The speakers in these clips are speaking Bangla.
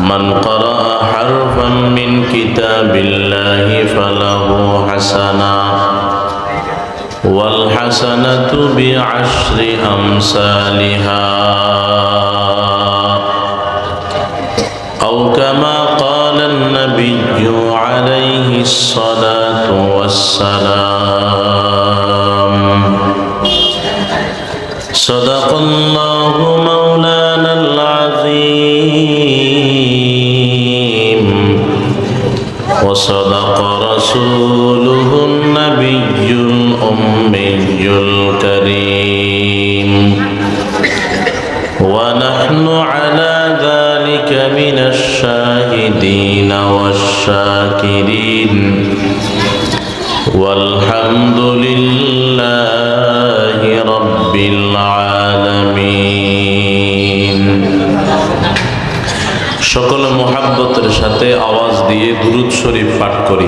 من قرأ حرفا من كتاب الله فله حسنة والحسنة بعشر أمثالها. أو كما قال النبي عليه الصلاة والسلام صدق الله مولانا الأمي الكريم ونحن على ذلك من الشاهدين والشاكرين والحمد لله رب العالمين সকল মোহাব্বতের সাথে আওয়াজ দিয়ে দুরুদ শরীফ পাঠ করি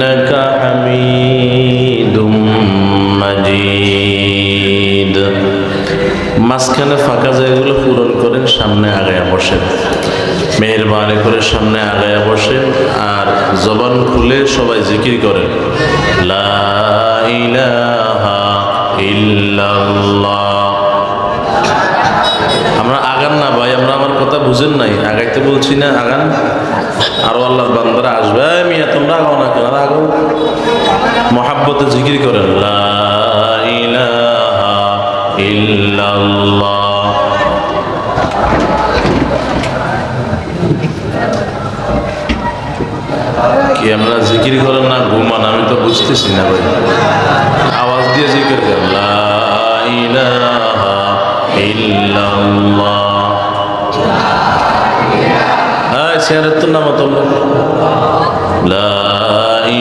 إنك حميد مجيد মাঝখানে ফাঁকা জায়গাগুলো পূরণ করেন সামনে আগায়া বসেন মেহরবানি করে সামনে আগায়া বসেন আর জবান খুলে সবাই জিকির করেন লা ইলাহা ইল্লাল্লাহ আমরা আগান না ভাই আমরা আমার কথা বুঝেন নাই আগাইতে বলছি না আগান আরও আল্লাহর বান্দারা আসবে মিয়া, তোমরা আগাও না কেন? আগাও মহাব্বতে জিকির করেন কি আমরা জিকির করেন না? ঘুমান, আমি তো বুঝতেছি না ভাই। আওয়াজ দিয়ে জিকির করেন ইলাহা ইল্লাল্লাহ। হ্যাঁ চেয়ারের তো নাম তোমরা লা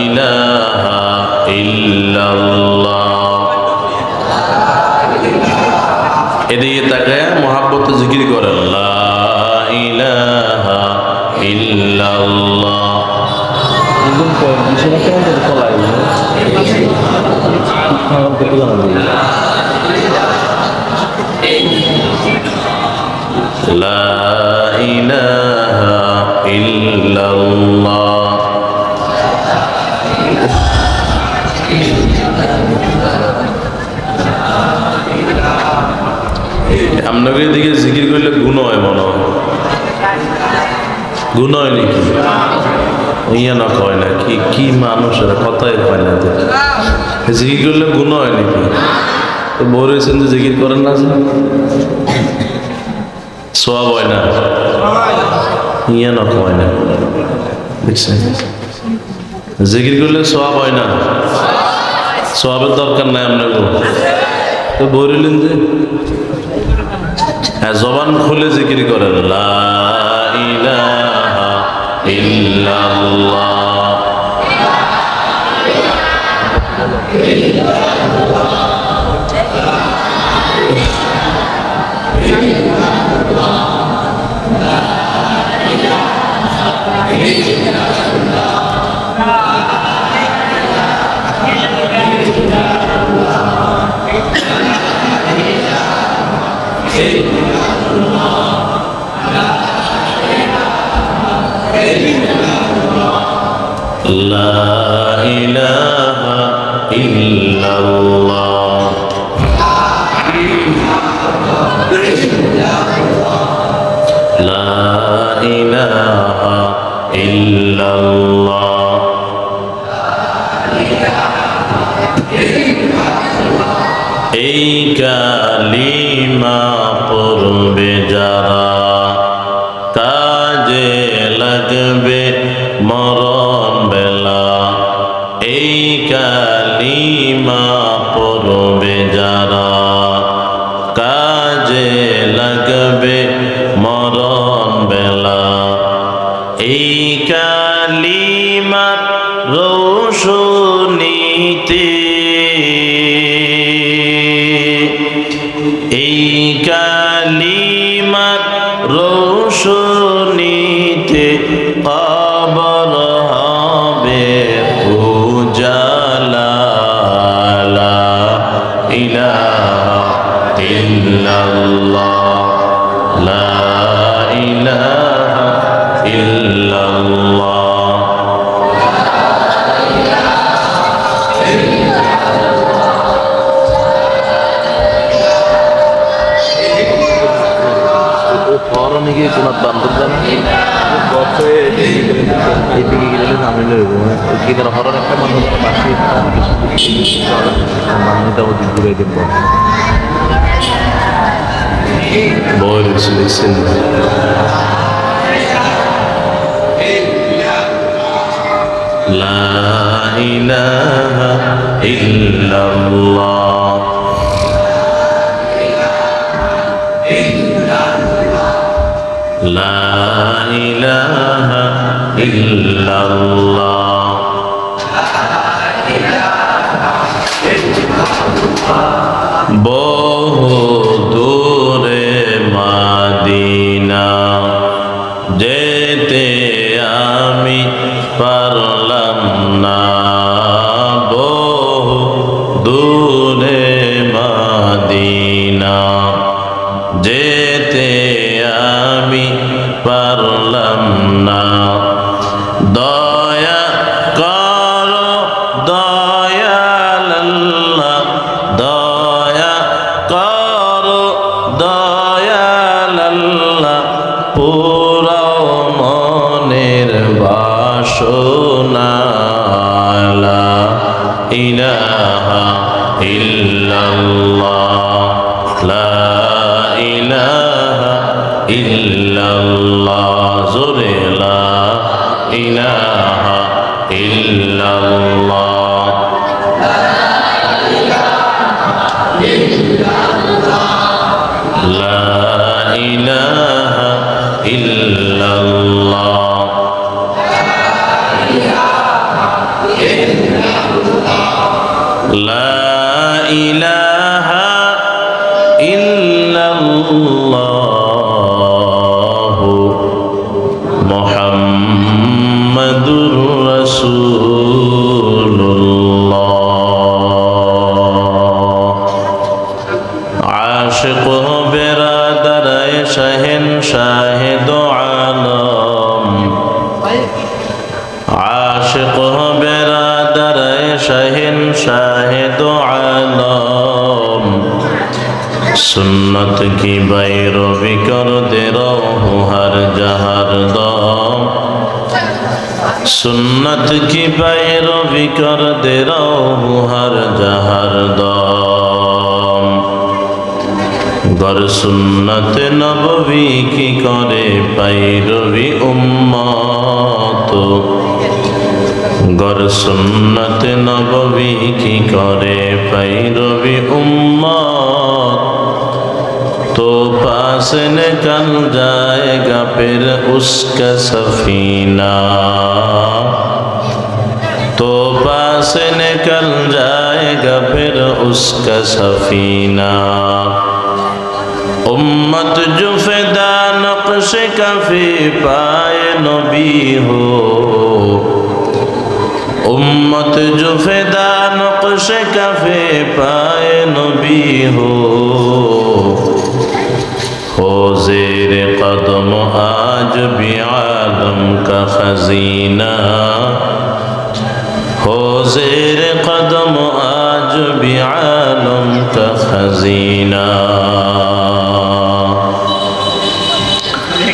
ইলাহা ইল্লাল্লাহ। এদিকে তাকায় মহাব্বত জিকির করেন। লা ইলাহা ইল্লাল্লাহ। لا إله إلا الله আপনাকে দিকে জিকির করলে গুণ হয় মনে হয় গুণ হয় নাকি ইয়া না কয় না কি কি মানুষ এরা কথাই কয় না এদের। জিকির করলে গুণ হয় নাকি তো বউ রয়েছেন যে জিকির করেন না যে সোয়াব হয় না ইয়া না কয় না। দেখছেন? জিকির করলে সোয়াব হয় না। সোয়াবের দরকার নাই আপনার তো বলিলেন যে হ্যাঁ জবান খুলে জিকির করেন। লা ইলাহা ইল্লাল্লাহ। لا إله إلا الله ইল্লাল্লাহ এই কালিমা পড়বে যারা কাজে লাগবে এই কালিমার রোশনীতে এই কালিমার রোশনীতে কবর হবে উজালা লা ইলাহা ইল্লাল্লাহ। গিয়ে কোনো বান্ধব জানা? এই দিকে গেলে সামনে কি তারা হরন একটা মানুষ রয়েছে দেখছেন لا إله إلا الله لا إله إلا الله বহু দূরে মাদিনা ইলাহা ইল্লাল্লাহ লা ইলাহা ইল্লাল্লাহ জোরে লা ইলাহা ইল্লাল্লাহ লা ইলাহা ইল্লাল্লাহ লা ইলাহা ইল্লাল্লাহ সুন্নত কি বাইরবি কর দে রহু হর জাহার দম? সুন্নত কি বাইরবি কর দে রহু হর জাহার দম? গর সুন্নত নববী কি করে পাইরবি উম্মত? গর সুন্নত নববী কি করে পাইরবি উম্মত? तो पास निकल जाएगा फिर उसका सफीना तो पास निकल जाएगा फिर उसका सफीना उम्मत जो फिदा नक्श कफी पाए नबी हो उम्मत जो फिदा नक्श कफे पाए नबी हो ہو زیر قدم آج بھی عالم کا خزینہ ہو زیر قدم آج بھی عالم کا خزینہ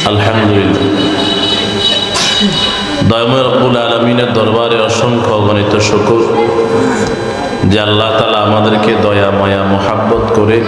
الحمدللہ دائم رب العالمین دربار اشم کو گنیت شکر যে আল্লাহ তালা আমাদেরকে দয়া মায়া মোহাব্বত করে